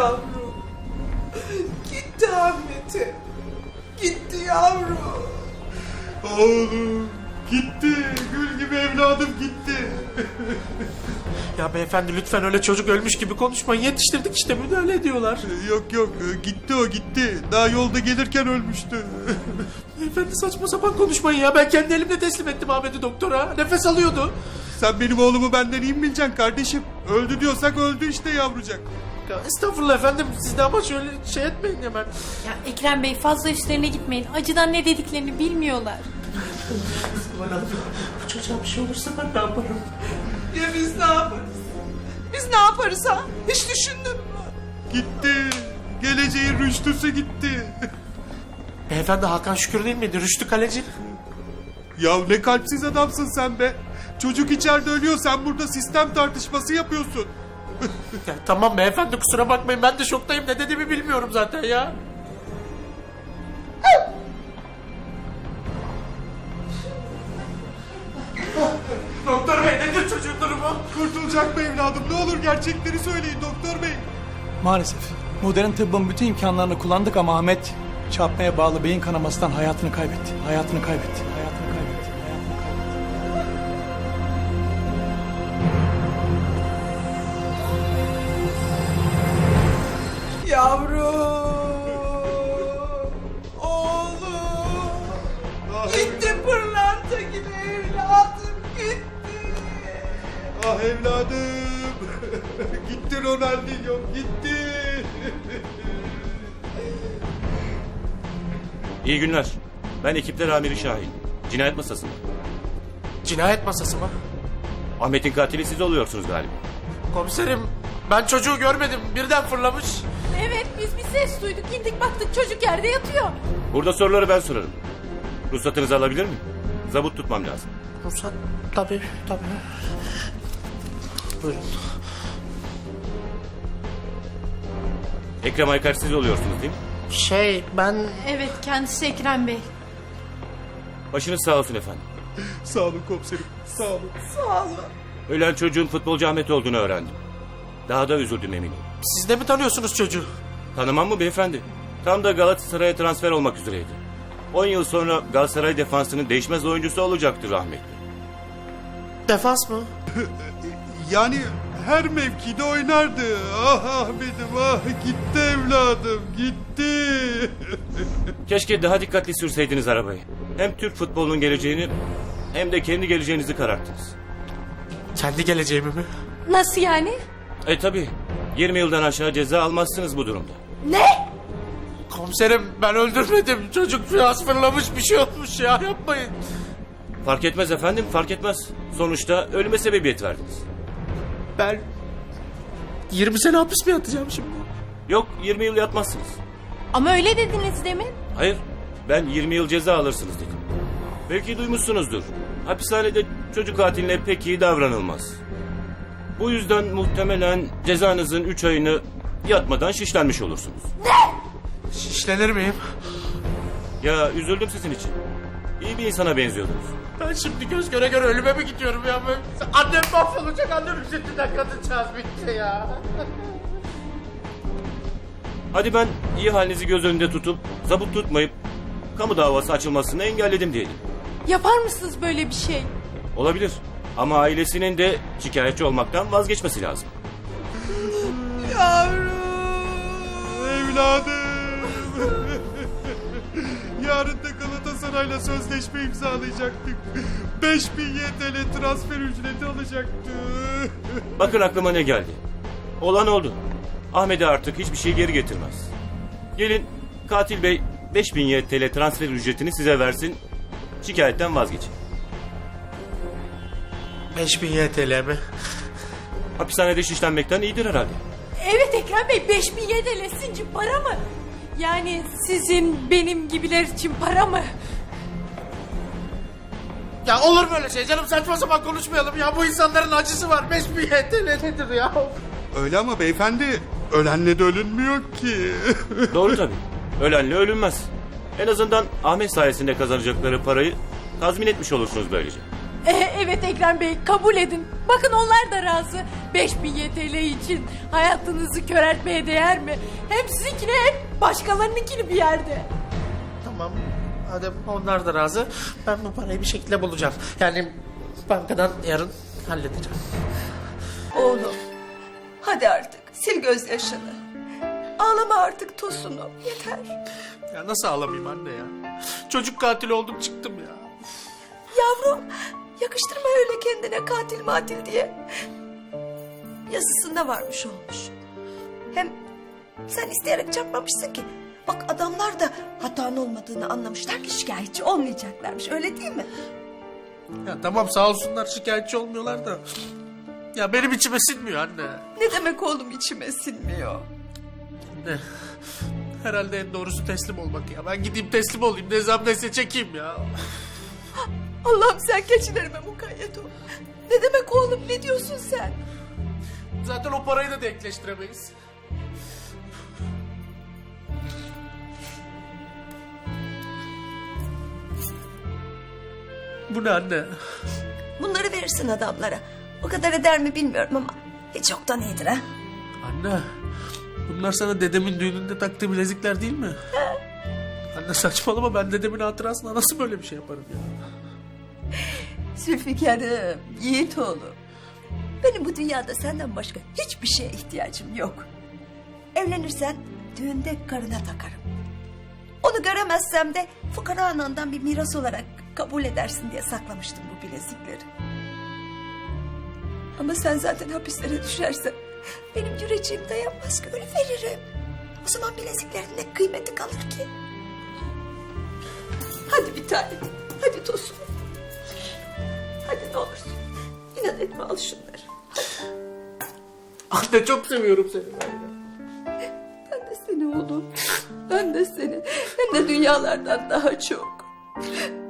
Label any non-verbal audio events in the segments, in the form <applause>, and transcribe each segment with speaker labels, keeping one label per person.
Speaker 1: yavrum. Gitti Ahmet'im. Gitti yavrum.
Speaker 2: Oğlum gitti. Gül gibi evladım gitti.
Speaker 3: Ya beyefendi lütfen öyle çocuk ölmüş gibi konuşmayın. Yetiştirdik işte müdahale ediyorlar.
Speaker 2: Yok yok gitti o gitti. Daha yolda gelirken ölmüştü.
Speaker 3: Beyefendi saçma sapan konuşmayın ya. Ben kendi elimle teslim ettim Ahmet'i doktora. Nefes alıyordu.
Speaker 2: Sen benim oğlumu benden iyi mi bileceksin kardeşim? Öldü diyorsak öldü işte yavrucak.
Speaker 3: Ya estağfurullah efendim. Siz de ama şöyle şey etmeyin hemen.
Speaker 4: Ya Ekrem Bey fazla üstlerine gitmeyin. Acıdan ne dediklerini bilmiyorlar.
Speaker 3: Bu çocuğa bir şey olursa ben ne yaparım?
Speaker 1: Ya biz ne yaparız? Biz ne yaparız ha? Hiç düşündün mü?
Speaker 2: Gitti. Geleceğin rüştüsü gitti.
Speaker 3: Beyefendi Hakan Şükür değil miydi? Rüştü Kaleci.
Speaker 2: Ya ne kalpsiz adamsın sen be. Çocuk içeride ölüyor sen burada sistem tartışması yapıyorsun. <laughs>
Speaker 3: Ya tamam beyefendi kusura bakmayın. Ben de şoktayım. Ne dediğimi bilmiyorum zaten ya. <laughs> Doktor bey nedir çocuğun durumu?
Speaker 2: Kurtulacak mı evladım? Ne olur gerçekleri söyleyin doktor bey.
Speaker 5: Maalesef. Modern tıbbın bütün imkanlarını kullandık ama Ahmet çarpmaya bağlı beyin kanamasından hayatını kaybetti. Hayatını kaybetti. Hayatını
Speaker 2: Ah evladım. <laughs> gitti Ronaldinho gitti.
Speaker 6: İyi günler. Ben ekipler amiri Şahin. Cinayet masasında.
Speaker 3: Cinayet masası mı?
Speaker 6: Ahmet'in katili siz oluyorsunuz galiba.
Speaker 3: Komiserim ben çocuğu görmedim. Birden fırlamış.
Speaker 4: Evet biz bir ses duyduk. indik baktık çocuk yerde yatıyor.
Speaker 6: Burada soruları ben sorarım. Ruhsatınızı alabilir miyim? Zabut tutmam lazım.
Speaker 3: Ruhsat tabii tabii. Buyurun.
Speaker 6: Ekrem Aykar siz oluyorsunuz değil mi?
Speaker 3: Şey ben
Speaker 4: Evet kendisi Ekrem Bey.
Speaker 6: Başınız sağ olsun efendim.
Speaker 2: Sağ olun komiserim sağ olun.
Speaker 1: Sağ olun.
Speaker 6: Ölen çocuğun futbolcu Ahmet olduğunu öğrendim. Daha da üzüldüm eminim.
Speaker 3: siz de mi tanıyorsunuz çocuğu?
Speaker 6: Tanımam mı beyefendi? Tam da Galatasaray'a transfer olmak üzereydi. 10 yıl sonra Galatasaray defansının değişmez oyuncusu olacaktı rahmetli.
Speaker 3: Defans mı? <laughs>
Speaker 2: Yani her mevkide oynardı. Ah Ahmet'im ah gitti evladım gitti. <laughs>
Speaker 6: Keşke daha dikkatli sürseydiniz arabayı. Hem Türk futbolunun geleceğini hem de kendi geleceğinizi kararttınız.
Speaker 3: Kendi geleceğimi mi?
Speaker 4: Nasıl yani?
Speaker 6: E tabi 20 yıldan aşağı ceza almazsınız bu durumda.
Speaker 4: Ne?
Speaker 3: Komiserim ben öldürmedim. Çocuk biraz fırlamış bir şey olmuş ya yapmayın.
Speaker 6: Fark etmez efendim fark etmez. Sonuçta ölüme sebebiyet verdiniz.
Speaker 3: Ben 20 sene hapis mi yatacağım şimdi?
Speaker 6: Yok 20 yıl yatmazsınız.
Speaker 4: Ama öyle dediniz demin.
Speaker 6: Hayır ben 20 yıl ceza alırsınız dedim. Belki duymuşsunuzdur. Hapishanede çocuk katiline pek iyi davranılmaz. Bu yüzden muhtemelen cezanızın 3 ayını yatmadan şişlenmiş olursunuz.
Speaker 3: Şişlenir miyim?
Speaker 6: Ya üzüldüm sizin için. İyi bir insana benziyordunuz.
Speaker 3: Ben şimdi göz göre göre ölüme mi gidiyorum ya? Ben... Annem mahvolacak annem üzüntüden kadıncağız bitti ya.
Speaker 6: Hadi ben iyi halinizi göz önünde tutup zabut tutmayıp kamu davası açılmasını engelledim diyelim.
Speaker 4: Yapar mısınız böyle bir şey?
Speaker 6: Olabilir. Ama ailesinin de şikayetçi olmaktan vazgeçmesi lazım.
Speaker 1: Yavrum.
Speaker 2: Evladım. Yarın Galatasaray'la sözleşme imzalayacaktık. <laughs> 5000 YTL transfer ücreti alacaktı. <laughs>
Speaker 6: Bakın aklıma ne geldi. Olan oldu. Ahmet'e artık hiçbir şey geri getirmez. Gelin katil bey 5000 YTL transfer ücretini size versin. Şikayetten vazgeçin.
Speaker 3: 5000 YTL mi?
Speaker 6: Hapishanede şişlenmekten iyidir herhalde.
Speaker 4: Evet Ekrem Bey 5000 YTL sizin için para mı? Yani sizin benim gibiler için para mı?
Speaker 3: Ya olur böyle şey canım saçma sapan konuşmayalım ya. Bu insanların acısı var. 5000 YTL nedir ya?
Speaker 2: Öyle ama beyefendi ölenle de ölünmüyor ki. <laughs>
Speaker 6: Doğru tabii. Ölenle ölünmez. En azından Ahmet sayesinde kazanacakları parayı tazmin etmiş olursunuz böylece.
Speaker 4: E, evet Ekrem Bey kabul edin. Bakın onlar da razı. 5000 YTL için hayatınızı köreltmeye değer mi? Hem sizinkine hem başkalarınınkini bir yerde.
Speaker 3: Tamam. Madem onlar da razı. Ben bu parayı bir şekilde bulacağım. Yani bankadan yarın halledeceğim.
Speaker 1: Oğlum hadi artık sil gözyaşını. Ağlama artık Tosun'um yeter.
Speaker 3: Ya nasıl ağlamayayım anne ya? Çocuk katili oldum çıktım ya.
Speaker 1: Yavrum yakıştırma öyle kendine katil matil diye. Yazısında varmış olmuş. Hem sen isteyerek yapmamışsın ki. Bak adamlar da hatanın olmadığını anlamışlar ki şikayetçi olmayacaklarmış öyle değil mi?
Speaker 3: Ya tamam sağ olsunlar şikayetçi olmuyorlar da. Ya benim içime sinmiyor anne.
Speaker 1: Ne demek oğlum içime sinmiyor.
Speaker 3: Anne. Herhalde en doğrusu teslim olmak ya. Ben gideyim teslim olayım. Nezamnese çekeyim ya.
Speaker 1: Allah'ım sen keçilerime mukayyet ol. Ne demek oğlum ne diyorsun sen?
Speaker 3: Zaten o parayı da denkleştiremeyiz. Bu ne anne?
Speaker 1: Bunları verirsin adamlara. O kadar eder mi bilmiyorum ama hiç yoktan iyidir ha.
Speaker 3: Anne. Bunlar sana dedemin düğününde taktığı bilezikler değil mi? Anne saçmalama ben dedemin hatırasına nasıl böyle bir şey yaparım ya?
Speaker 1: Zülfikar'ım, Yiğit oğlum. Benim bu dünyada senden başka hiçbir şeye ihtiyacım yok. Evlenirsen düğünde karına takarım. Onu göremezsem de fukara anandan bir miras olarak kabul edersin diye saklamıştım bu bilezikleri. Ama sen zaten hapislere düşersen benim yüreceğim dayanmaz ki ölü veririm. O zaman bileziklerin ne kıymeti kalır ki? Hadi bir tane, hadi Tosun. Hadi ne olursun. İnat etme al şunları.
Speaker 3: Anne çok seviyorum seni ben ya.
Speaker 1: Ben de seni oğlum. Ben de seni. Hem de dünyalardan daha çok.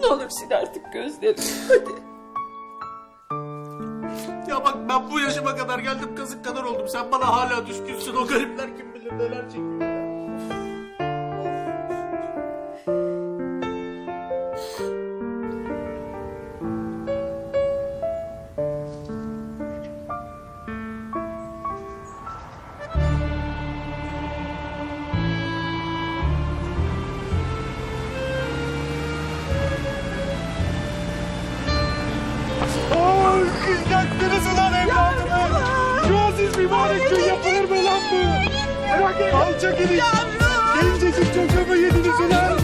Speaker 1: Ne olur sil artık gözlerini. Hadi.
Speaker 3: Ya bak ben bu yaşıma kadar geldim kazık kadar oldum. Sen bana hala düşkünsün. O garipler kim bilir neler çekiyor
Speaker 2: Alçak herif. Gencecik çocuğumu yediniz ulan.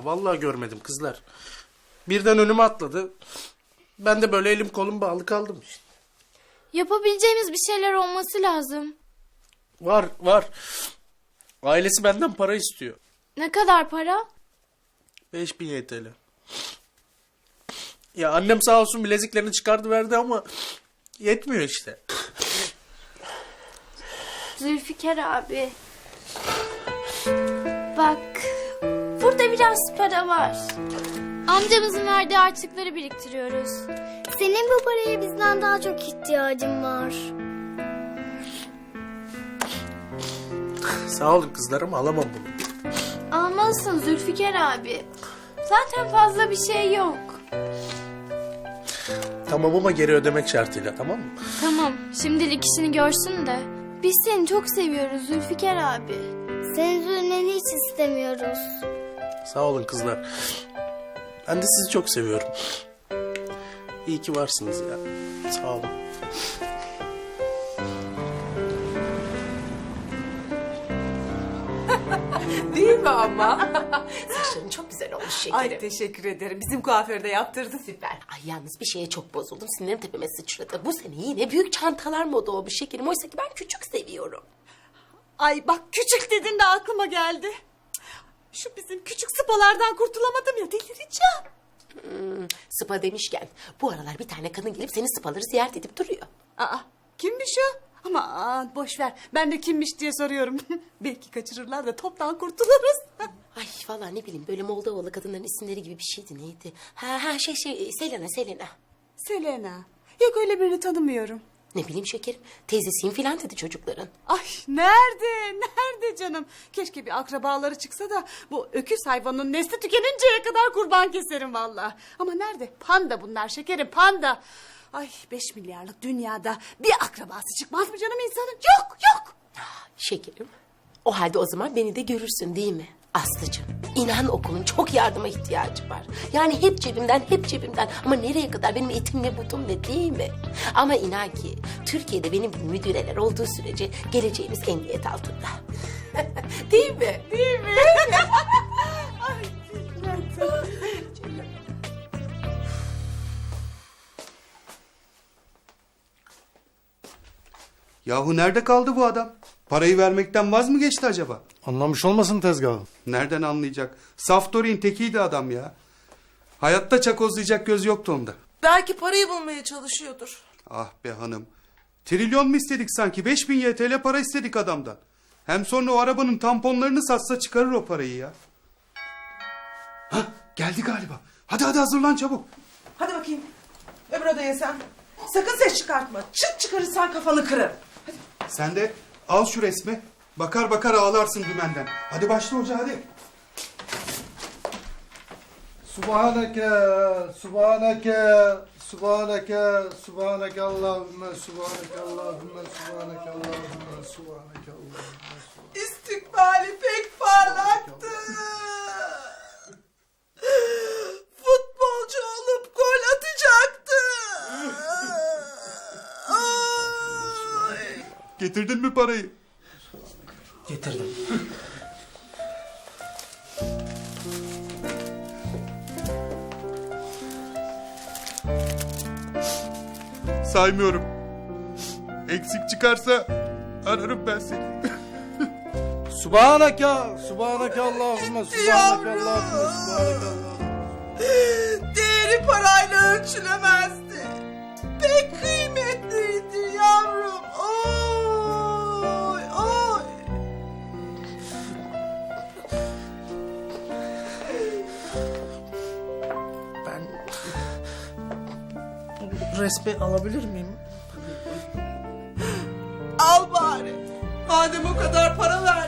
Speaker 3: Ya vallahi görmedim kızlar. Birden önüme atladı. Ben de böyle elim kolum bağlı kaldım işte.
Speaker 7: Yapabileceğimiz bir şeyler olması lazım.
Speaker 3: Var var. Ailesi benden para istiyor.
Speaker 7: Ne kadar para?
Speaker 3: 5000 YTL. Ya annem sağ olsun bileziklerini çıkardı verdi ama yetmiyor işte.
Speaker 7: Zülfikar abi. Bak. Burada biraz para var. Amcamızın verdiği harçlıkları biriktiriyoruz.
Speaker 8: Senin bu paraya bizden daha çok ihtiyacın var.
Speaker 3: Sağ olun kızlar ama alamam bunu.
Speaker 7: Almalısın Zülfikar abi. Zaten fazla bir şey yok.
Speaker 3: Tamam ama geri ödemek şartıyla tamam mı?
Speaker 7: Tamam şimdilik işini görsün de. Biz seni çok seviyoruz Zülfikar abi.
Speaker 8: Senin üzülmeni hiç istemiyoruz.
Speaker 3: Sağ olun kızlar. Ben de sizi çok seviyorum. İyi ki varsınız ya. Sağ olun. <laughs>
Speaker 1: Değil mi ama? <laughs>
Speaker 9: Saçların çok güzel olmuş şekerim.
Speaker 1: Ay teşekkür ederim. Bizim kuaförde yaptırdı.
Speaker 9: Süper. Ay yalnız bir şeye çok bozuldum. Sinirim tepeme sıçradı. Bu sene yine büyük çantalar moda olmuş şekerim. Oysa ki ben küçük seviyorum.
Speaker 10: Ay bak küçük dedin de aklıma geldi. Şu bizim küçük sıpalardan kurtulamadım ya delireceğim.
Speaker 9: Sıpa demişken bu aralar bir tane kadın gelip senin sıpaları ziyaret edip duruyor.
Speaker 10: Aa kimmiş o? Ama aa, boş ver. Ben de kimmiş diye soruyorum. <laughs> Belki kaçırırlar da toptan kurtuluruz. <laughs>
Speaker 9: Ay vallahi ne bileyim böyle Moldovalı kadınların isimleri gibi bir şeydi neydi? Ha ha şey şey Selena Selena.
Speaker 10: Selena. Yok öyle birini tanımıyorum.
Speaker 9: Ne bileyim şekerim teyzesiyim filan dedi çocukların.
Speaker 10: Ay nerede? Nerede canım? Keşke bir akrabaları çıksa da bu öküz hayvanın nesli tükeninceye kadar kurban keserim valla. Ama nerede? Panda bunlar şekerim panda. Ay beş milyarlık dünyada bir akrabası çıkmaz mı canım insanın? Yok yok.
Speaker 9: Şekerim o halde o zaman beni de görürsün değil mi? Aslıcığım inan okulun çok yardıma ihtiyacı var. Yani hep cebimden hep cebimden ama nereye kadar benim etim ne budum ne değil mi? Ama inan ki Türkiye'de benim müdüreler olduğu sürece geleceğimiz emniyet altında. <laughs> değil mi? Değil mi? <laughs>
Speaker 2: Yahu nerede kaldı bu adam? Parayı vermekten vaz mı geçti acaba?
Speaker 5: Anlamış olmasın tezgahı.
Speaker 2: Nereden anlayacak? Saftorin tekiydi adam ya. Hayatta çakozlayacak göz yoktu onda.
Speaker 11: Belki parayı bulmaya çalışıyordur.
Speaker 2: Ah be hanım. Trilyon mu istedik sanki? 5000 YTL para istedik adamdan. Hem sonra o arabanın tamponlarını satsa çıkarır o parayı ya. Hah geldi galiba. Hadi hadi hazırlan çabuk.
Speaker 11: Hadi bakayım. Öbür odaya sen. Sakın ses çıkartma. Çıt çıkarırsan kafanı kırarım.
Speaker 2: Sen de al şu resmi. Bakar bakar ağlarsın dümenden. Hadi başla hoca hadi.
Speaker 5: Subhaneke, subhaneke, subhaneke, subhaneke Allahümme, subhaneke Allahümme, subhaneke Allahümme, subhaneke Allahümme.
Speaker 11: İstikbali pek parlaktı. Futbolcu olup gol atacaktı. Ay.
Speaker 2: Getirdin mi parayı?
Speaker 3: Getirdim.
Speaker 2: Saymıyorum. Eksik çıkarsa ararım ben seni.
Speaker 5: Subhaneke, subhaneke Allahümme, subhaneke Allahümme, subhaneke Allahümme.
Speaker 11: Değeri parayla ölçülemezdi.
Speaker 3: Resmi alabilir miyim?
Speaker 11: Al bari. Madem o kadar para verdin.